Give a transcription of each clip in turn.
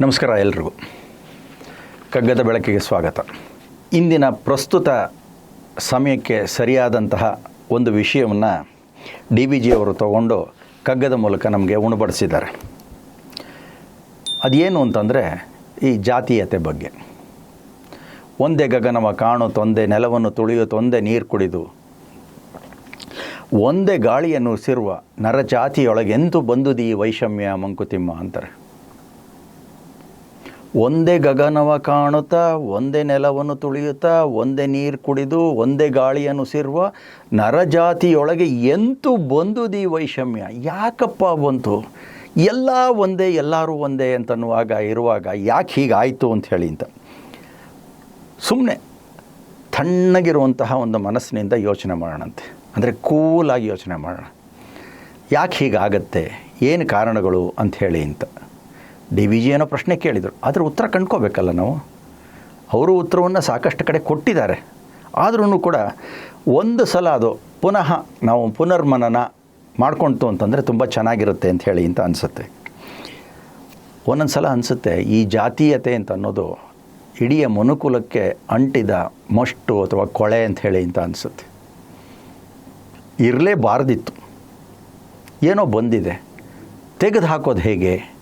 ನಮಸ್ಕಾರ ಎಲ್ರಿಗೂ. ಕಗ್ಗದ ಬೆಳಕಿಗೆ ಸ್ವಾಗತ. ಇಂದಿನ ಪ್ರಸ್ತುತ ಸಮಯಕ್ಕೆ ಸರಿಯಾದಂತಹ ಒಂದು ವಿಷಯವನ್ನು ಡಿ ಬಿ ಜಿಯವರು ತಗೊಂಡು ಕಗ್ಗದ ಮೂಲಕ ನಮಗೆ ಉಣಬಡಿಸಿದ್ದಾರೆ. ಅದೇನು ಅಂತಂದರೆ ಈ ಜಾತೀಯತೆ ಬಗ್ಗೆ. ಒಂದೇ ಗಗನವ ಕಾಣು, ತೊಂದೆ ನೆಲವನ್ನು ತುಳಿಯು, ತೊಂದೆ ನೀರು ಕುಡಿದು. ಒಂದೇ ಗಾಳಿಯನ್ನು ಉಸಿರುವ ನರಜಾತಿಯೊಳಗೆಂತೂ ಬಂದುದಿ ವೈಷಮ್ಯ ಮಂಕುತಿಮ್ಮ ಅಂತಾರೆ. ಒಂದೇ ಗಗನವ ಕಾಣುತ್ತಾ, ಒಂದೇ ನೆಲವನ್ನು ತುಳಿಯುತ್ತಾ, ಒಂದೇ ನೀರು ಕುಡಿದು, ಒಂದೇ ಗಾಳಿಯನ್ನು ಸಿರುವ ನರಜಾತಿಯೊಳಗೆ ಎಂತೂ ಬಂದುದಿ ವೈಷಮ್ಯ. ಯಾಕಪ್ಪ ಬಂತು? ಎಲ್ಲ ಒಂದೇ, ಎಲ್ಲರೂ ಒಂದೇ ಅಂತನ್ನುವಾಗ, ಇರುವಾಗ ಯಾಕೆ ಹೀಗಾಯಿತು ಅಂತ ಹೇಳಿ ಅಂತ. ಸುಮ್ಮನೆ ತಣ್ಣಗಿರುವಂತಹ ಒಂದು ಮನಸ್ಸಿನಿಂದ ಯೋಚನೆ ಮಾಡೋಣಂತೆ. ಅಂದರೆ ಕೂಲಾಗಿ ಯೋಚನೆ ಮಾಡೋಣ. ಯಾಕೆ ಹೀಗಾಗತ್ತೆ? ಏನು ಕಾರಣಗಳು ಅಂಥೇಳಿ ಅಂತ. ಡಿ ವಿ ಜಿ ಏನೋ ಪ್ರಶ್ನೆ ಕೇಳಿದರು. ಅದರ ಉತ್ತರ ಕಂಡ್ಕೋಬೇಕಲ್ಲ ನಾವು? ಅವರು ಉತ್ತರವನ್ನು ಸಾಕಷ್ಟು ಕಡೆ ಕೊಟ್ಟಿದ್ದಾರೆ. ಆದ್ರೂ ಕೂಡ ಒಂದು ಸಲ ಅದು ಪುನಃ ನಾವು ಪುನರ್ಮನನ ಮಾಡ್ಕೊಳ್ತು ಅಂತಂದರೆ ತುಂಬ ಚೆನ್ನಾಗಿರುತ್ತೆ ಅಂತ ಹೇಳಿ ಅಂತ ಅನಿಸುತ್ತೆ. ಒಂದೊಂದು ಸಲ ಅನಿಸುತ್ತೆ, ಈ ಜಾತೀಯತೆ ಅಂತ ಅನ್ನೋದು ಇಡೀ ಮನುಕುಲಕ್ಕೆ ಅಂಟಿದ ಮಷ್ಟು ಅಥವಾ ಕೊಳೆ ಅಂತ ಹೇಳಿ ಅಂತ ಅನಿಸುತ್ತೆ. ಇರಲೇಬಾರ್ದಿತ್ತು. ಏನೋ ಬಂದಿದೆ. ತೆಗೆದು ಹಾಕೋದು ಹೇಗೆ?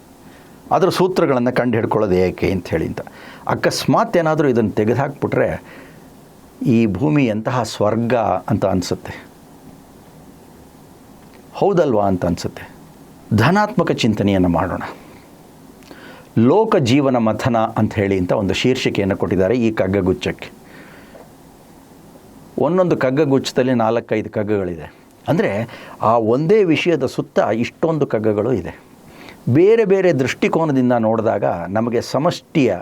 ಅದರ ಸೂತ್ರಗಳನ್ನು ಕಂಡು ಹಿಡ್ಕೊಳ್ಳೋದು ಏಕೆ ಅಂತ ಹೇಳಿ ಅಂತ. ಅಕಸ್ಮಾತ್ ಏನಾದರೂ ಇದನ್ನು ತೆಗೆದು ಹಾಕ್ಬಿಟ್ರೆ ಈ ಭೂಮಿ ಎಂತಹ ಸ್ವರ್ಗ ಅಂತ ಅನಿಸುತ್ತೆ. ಹೌದಲ್ವಾ ಅಂತ ಅನಿಸುತ್ತೆ. ಧನಾತ್ಮಕ ಚಿಂತನೆಯನ್ನು ಮಾಡೋಣ. ಲೋಕ ಜೀವನ ಮಥನ ಅಂತ ಹೇಳಿ ಅಂತ ಒಂದು ಶೀರ್ಷಿಕೆಯನ್ನು ಕೊಟ್ಟಿದ್ದಾರೆ ಈ ಕಗ್ಗಗುಚ್ಚಕ್ಕೆ ಒಂದೊಂದು ಕಗ್ಗಗುಚ್ಚದಲ್ಲಿ ನಾಲ್ಕೈದು ಕಗ್ಗಗಳಿದೆ. ಅಂದರೆ ಆ ಒಂದೇ ವಿಷಯದ ಸುತ್ತ ಇಷ್ಟೊಂದು ಕಗ್ಗಗಳು ಇದೆ. ಬೇರೆ ಬೇರೆ ದೃಷ್ಟಿಕೋನದಿಂದ ನೋಡಿದಾಗ ನಮಗೆ ಸಮಷ್ಟಿಯ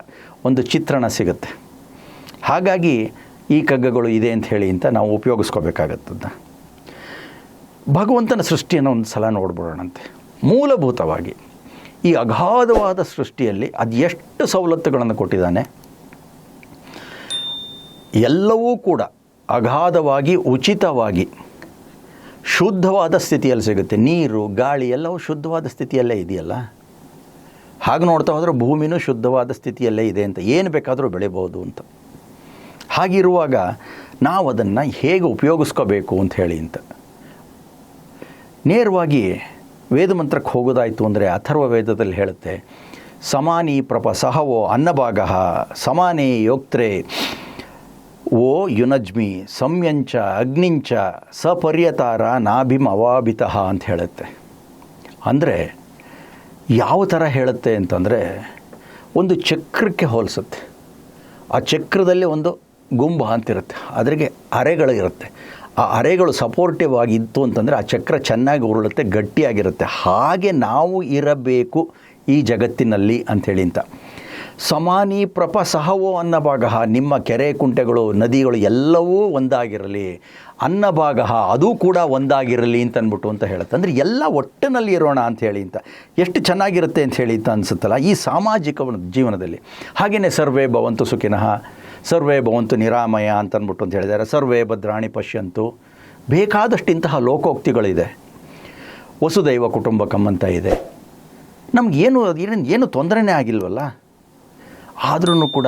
ಒಂದು ಚಿತ್ರಣ ಸಿಗುತ್ತೆ. ಹಾಗಾಗಿ ಈ ಕಗ್ಗಗಳು ಇದೆ ಅಂತ ಹೇಳಿ ಅಂತ ನಾವು ಉಪಯೋಗಿಸ್ಕೋಬೇಕಾಗತ್ತದ ಭಗವಂತನ ಸೃಷ್ಟಿಯನ್ನು ಒಂದು ಸಲ ನೋಡ್ಬಿಡೋಣಂತೆ. ಮೂಲಭೂತವಾಗಿ ಈ ಅಗಾಧವಾದ ಸೃಷ್ಟಿಯಲ್ಲಿ ಅದು ಎಷ್ಟು ಸವಲತ್ತುಗಳನ್ನು ಕೊಟ್ಟಿದ್ದಾನೆ? ಎಲ್ಲವೂ ಕೂಡ ಅಗಾಧವಾಗಿ, ಉಚಿತವಾಗಿ ಶುದ್ಧವಾದ ಸ್ಥಿತಿಯಲ್ಲಿ ಸಿಗುತ್ತೆ. ನೀರು, ಗಾಳಿ ಎಲ್ಲವೂ ಶುದ್ಧವಾದ ಸ್ಥಿತಿಯಲ್ಲೇ ಇದೆಯಲ್ಲ? ಹಾಗೆ ನೋಡ್ತಾ ಹೋದರೆ ಭೂಮಿನೂ ಶುದ್ಧವಾದ ಸ್ಥಿತಿಯಲ್ಲೇ ಇದೆ ಅಂತ. ಏನು ಬೇಕಾದರೂ ಬೆಳಿಬೋದು ಅಂತ. ಹಾಗಿರುವಾಗ ನಾವು ಅದನ್ನು ಹೇಗೆ ಉಪಯೋಗಿಸ್ಕೋಬೇಕು ಅಂತ ಹೇಳಿ ಅಂತ. ನೇರವಾಗಿ ವೇದ ಮಂತ್ರಕ್ಕೆ ಹೋಗೋದಾಯಿತು ಅಂದರೆ ಅಥರ್ವ ವೇದದಲ್ಲಿ ಹೇಳುತ್ತೆ, ಸಮಾನಿ ಪ್ರಪ ಸಹವೋ ಅನ್ನಭಾಗ, ಸಮಾನೇ ಯೋಕ್ತ್ರೆ ಓ ಯುನಜ್ಮಿ ಸಂಯಂಚ ಅಗ್ನಿಂಚ ಸಪರ್ಯತಾರ ನಾಭಿಮ್ ಅವಾಭಿತ ಅಂತ ಹೇಳುತ್ತೆ. ಅಂದರೆ ಯಾವ ಥರ ಹೇಳುತ್ತೆ ಅಂತಂದರೆ ಒಂದು ಚಕ್ರಕ್ಕೆ ಹೋಲಿಸುತ್ತೆ. ಆ ಚಕ್ರದಲ್ಲಿ ಒಂದು ಗುಂಬ ಅಂತಿರುತ್ತೆ. ಅದರಿಗೆ ಅರೆಗಳು ಇರುತ್ತೆ. ಆ ಅರೆಗಳು ಸಪೋರ್ಟಿವ್ ಆಗಿತ್ತು ಅಂತಂದರೆ ಆ ಚಕ್ರ ಚೆನ್ನಾಗಿ ಉರುಳುತ್ತೆ, ಗಟ್ಟಿಯಾಗಿರುತ್ತೆ. ಹಾಗೆ ನಾವು ಇರಬೇಕು ಈ ಜಗತ್ತಿನಲ್ಲಿ ಅಂಥೇಳಿ ಅಂತ. ಸಮಾನಿ ಪ್ರಪ ಸಹವೋ ಅನ್ನಭಾಗ ನಿಮ್ಮ ಕೆರೆ ಕುಂಟೆಗಳು, ನದಿಗಳು ಎಲ್ಲವೂ ಒಂದಾಗಿರಲಿ. ಅನ್ನಭಾಗ ಅದು ಕೂಡ ಒಂದಾಗಿರಲಿ ಅಂತ ಅಂದ್ಬಿಟ್ಟು ಅಂತ ಹೇಳುತ್ತೆ. ಅಂದರೆ ಎಲ್ಲ ಒಟ್ಟಿನಲ್ಲಿ ಇರೋಣ ಅಂತ ಹೇಳಿ ಅಂತ. ಎಷ್ಟು ಚೆನ್ನಾಗಿರುತ್ತೆ ಅಂತ ಹೇಳಿ ಅಂತ ಅನಿಸುತ್ತಲ್ಲ, ಈ ಸಾಮಾಜಿಕ ಜೀವನದಲ್ಲಿ. ಹಾಗೆಯೇ ಸರ್ವೇ ಭವಂತು ಸುಖಿನಃ, ಸರ್ವೇ ಭವಂತು ನಿರಾಮಯ ಅಂತ ಅಂದ್ಬಿಟ್ಟು ಅಂತ ಹೇಳಿದ್ದಾರೆ. ಸರ್ವೇ ಭದ್ರಾಣಿ ಪಶ್ಯಂತು. ಬೇಕಾದಷ್ಟು ಇಂತಹ ಲೋಕೋಕ್ತಿಗಳಿದೆ. ವಸುದೈವ ಕುಟುಂಬಕಂ ಅಂತ ಇದೆ. ನಮಗೇನು ಏನು ಏನು ತೊಂದರೆನೇ ಆಗಿಲ್ವಲ್ಲ? ಆದ್ರೂ ಕೂಡ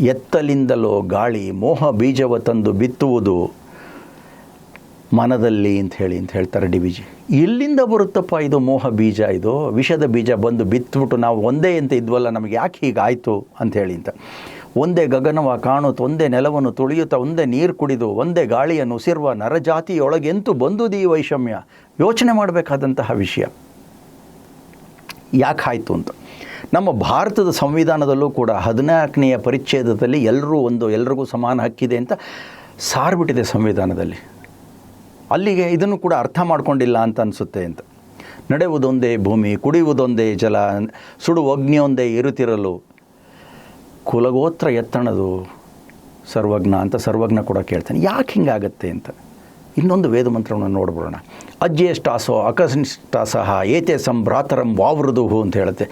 ಎತ್ತಲಿಂದಲೋ ಗಾಳಿ, ಮೋಹ ಬೀಜವ ತಂದು ಬಿತ್ತುವುದು ಮನದಲ್ಲಿ ಅಂತ ಹೇಳಿ ಅಂತ ಹೇಳ್ತಾರೆ ಡಿ ಬಿ ಜಿ. ಎಲ್ಲಿಂದ ಬರುತ್ತಪ್ಪ ಇದು ಮೋಹ ಬೀಜ, ಇದು ವಿಷದ ಬೀಜ ಬಂದು ಬಿತ್ತುಬಿಟ್ಟು ನಾವು ಒಂದೇ ಅಂತ ಇದ್ವಲ್ಲ, ನಮಗೆ ಯಾಕೆ ಹೀಗಾಯಿತು ಅಂತ ಹೇಳಿ ಅಂತ. ಒಂದೇ ಗಗನವ ಕಾಣುತ್ತ, ಒಂದೇ ನೆಲವನ್ನು ತುಳಿಯುತ್ತಾ, ಒಂದೇ ನೀರು ಕುಡಿದು, ಒಂದೇ ಗಾಳಿಯನ್ನು ಉಸಿರುವ ನರಜಾತಿಯೊಳಗೆಂತೂ ಬಂದುದಿ ವೈಷಮ್ಯ. ಯೋಚನೆ ಮಾಡಬೇಕಾದಂತಹ ವಿಷಯ. ಯಾಕಾಯಿತು ಅಂತ. ನಮ್ಮ ಭಾರತದ ಸಂವಿಧಾನದಲ್ಲೂ ಕೂಡ ಹದಿನಾಲ್ಕನೆಯ ಪರಿಚ್ಛೇದದಲ್ಲಿ ಎಲ್ಲರೂ ಒಂದು, ಎಲ್ರಿಗೂ ಸಮಾನ ಹಕ್ಕಿದೆ ಅಂತ ಸಾರ್ಬಿಟ್ಟಿದೆ ಸಂವಿಧಾನದಲ್ಲಿ. ಅಲ್ಲಿಗೆ ಇದನ್ನು ಕೂಡ ಅರ್ಥ ಮಾಡ್ಕೊಂಡಿಲ್ಲ ಅಂತ ಅನಿಸುತ್ತೆ ಅಂತ. ನಡೆಯುವುದೊಂದೇ ಭೂಮಿ ಕುಡಿಯುವುದೊಂದೇ ಜಲ ಸುಡುವ ಅಗ್ನಿಯೊಂದೇ ಇರುತ್ತಿರಲು. ಕುಲಗೋತ್ರ ಎತ್ತಣದು ಸರ್ವಜ್ಞ ಅಂತ ಸರ್ವಜ್ಞ ಕೂಡ ಕೇಳ್ತಾನೆ. ಯಾಕೆ ಹಿಂಗಾಗತ್ತೆ ಅಂತ. ಇನ್ನೊಂದು ವೇದ ಮಂತ್ರವನ್ನು ನೋಡ್ಬಿಡೋಣ. ಅಜ್ಯೇಷ್ಟಾಸೋ ಅಕಸ್ನಿಷ್ಟಾಸಹ ಏತೆ ಸಂಭ್ರಾತರಂ ವಾವೃದುಹು ಅಂತ ಹೇಳುತ್ತೆ.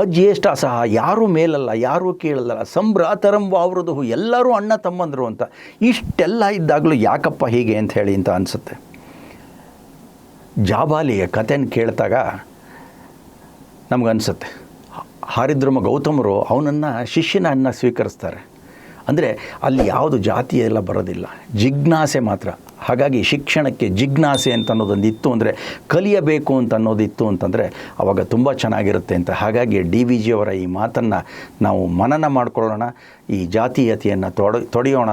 ಅಜ್ಯೇಷ್ಟಾಸಹ ಯಾರೂ ಮೇಲಲ್ಲ, ಯಾರೂ ಕೇಳಲ್ಲ. ಸಂಭ್ರಾತರಂ ವಾವೃದುಹು, ಎಲ್ಲರೂ ಅಣ್ಣ ತಮ್ಮಂದರು ಅಂತ. ಇಷ್ಟೆಲ್ಲ ಇದ್ದಾಗಲೂ ಯಾಕಪ್ಪ ಹೀಗೆ ಅಂತ ಹೇಳಿ ಅಂತ ಅನಿಸುತ್ತೆ. ಜಾಬಾಲಿಯ ಕಥೆನ ಕೇಳಿದಾಗ ನಮಗನ್ಸುತ್ತೆ. ಹಾರಿದ್ರಮ ಗೌತಮರು ಅವನನ್ನು ಶಿಷ್ಯನನ್ನು ಸ್ವೀಕರಿಸ್ತಾರೆ. ಅಂದರೆ ಅಲ್ಲಿ ಯಾವುದು ಜಾತಿ ಎಲ್ಲ ಬರೋದಿಲ್ಲ. ಜಿಜ್ಞಾಸೆ ಮಾತ್ರ. ಹಾಗಾಗಿ ಶಿಕ್ಷಣಕ್ಕೆ ಜಿಜ್ಞಾಸೆ ಅಂತ ಅನ್ನೋದೊಂದು ಇತ್ತು ಅಂದರೆ ಕಲಿಯಬೇಕು ಅಂತ ಅನ್ನೋದಿತ್ತು ಅಂತಂದರೆ ಅವಾಗ ತುಂಬ ಚೆನ್ನಾಗಿರುತ್ತೆ ಅಂತ. ಹಾಗಾಗಿ ಡಿ ವಿ ಜಿಯವರ ಈ ಮಾತನ್ನು ನಾವು ಮನನ ಮಾಡಿಕೊಳ್ಳೋಣ, ಈ ಜಾತೀಯತೆಯನ್ನು ತೊಡ, ತೊಡೆಯೋಣ,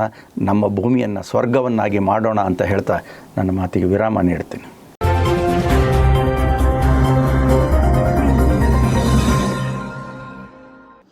ನಮ್ಮ ಭೂಮಿಯನ್ನು ಸ್ವರ್ಗವನ್ನಾಗಿ ಮಾಡೋಣ ಅಂತ ಹೇಳ್ತಾ ನನ್ನ ಮಾತಿಗೆ ವಿರಾಮ ನೀಡ್ತೀನಿ.